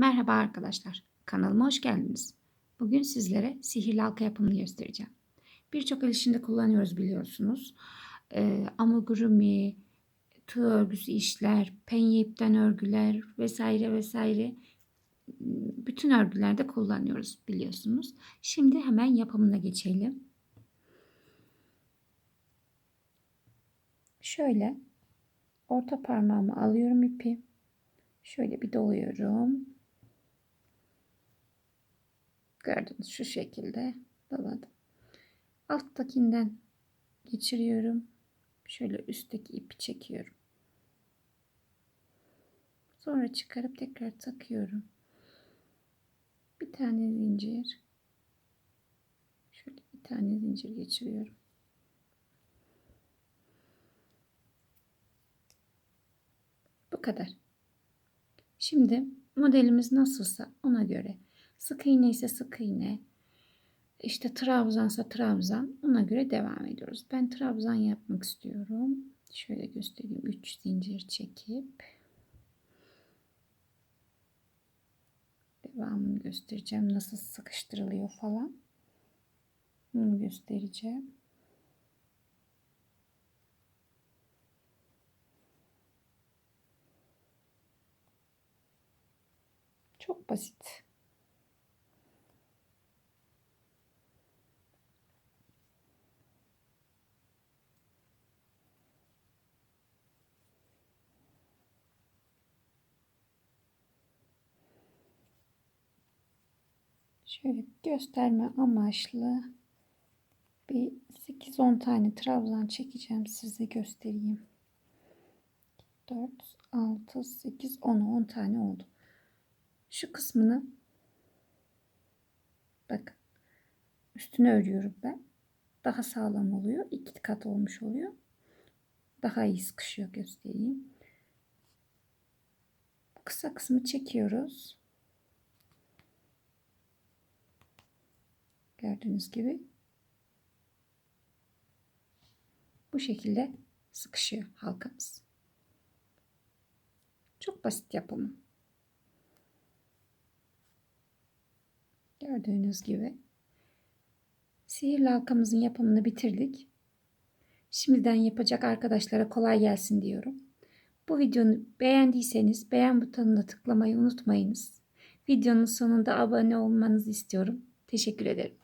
Merhaba arkadaşlar, kanalıma hoş geldiniz. Bugün sizlere sihirli halka yapımını göstereceğim. Birçok el işinde kullanıyoruz biliyorsunuz. Ee, amigurumi, tığ örgüsü işler, penye ipten örgüler vesaire vesaire bütün örgülerde kullanıyoruz biliyorsunuz. Şimdi hemen yapımına geçelim. Şöyle orta parmağımı alıyorum ipi. Şöyle bir doluyorum. Gördünüz şu şekilde doladım. Alttakinden geçiriyorum. Şöyle üstteki ipi çekiyorum. Sonra çıkarıp tekrar takıyorum. Bir tane zincir. Şöyle bir tane zincir geçiriyorum. Bu kadar. Şimdi modelimiz nasılsa ona göre sık iğne ise sık iğne işte trabzansa trabzan ona göre devam ediyoruz. Ben trabzan yapmak istiyorum. Şöyle göstereyim. 3 zincir çekip devamını göstereceğim. Nasıl sıkıştırılıyor falan. Bunu göstereceğim. Çok basit. Şöyle gösterme amaçlı bir 8-10 tane trabzan çekeceğim size göstereyim. 4, 6, 8, 10, 10 tane oldu. Şu kısmını bakın üstüne örüyorum ben. Daha sağlam oluyor. iki kat olmuş oluyor. Daha iyi sıkışıyor göstereyim. Kısa kısmı çekiyoruz. Gördüğünüz gibi bu şekilde sıkışıyor halkamız. Çok basit yapımı. Gördüğünüz gibi sihirli halkamızın yapımını bitirdik. Şimdiden yapacak arkadaşlara kolay gelsin diyorum. Bu videonu beğendiyseniz beğen butonuna tıklamayı unutmayınız. Videonun sonunda abone olmanızı istiyorum. Teşekkür ederim.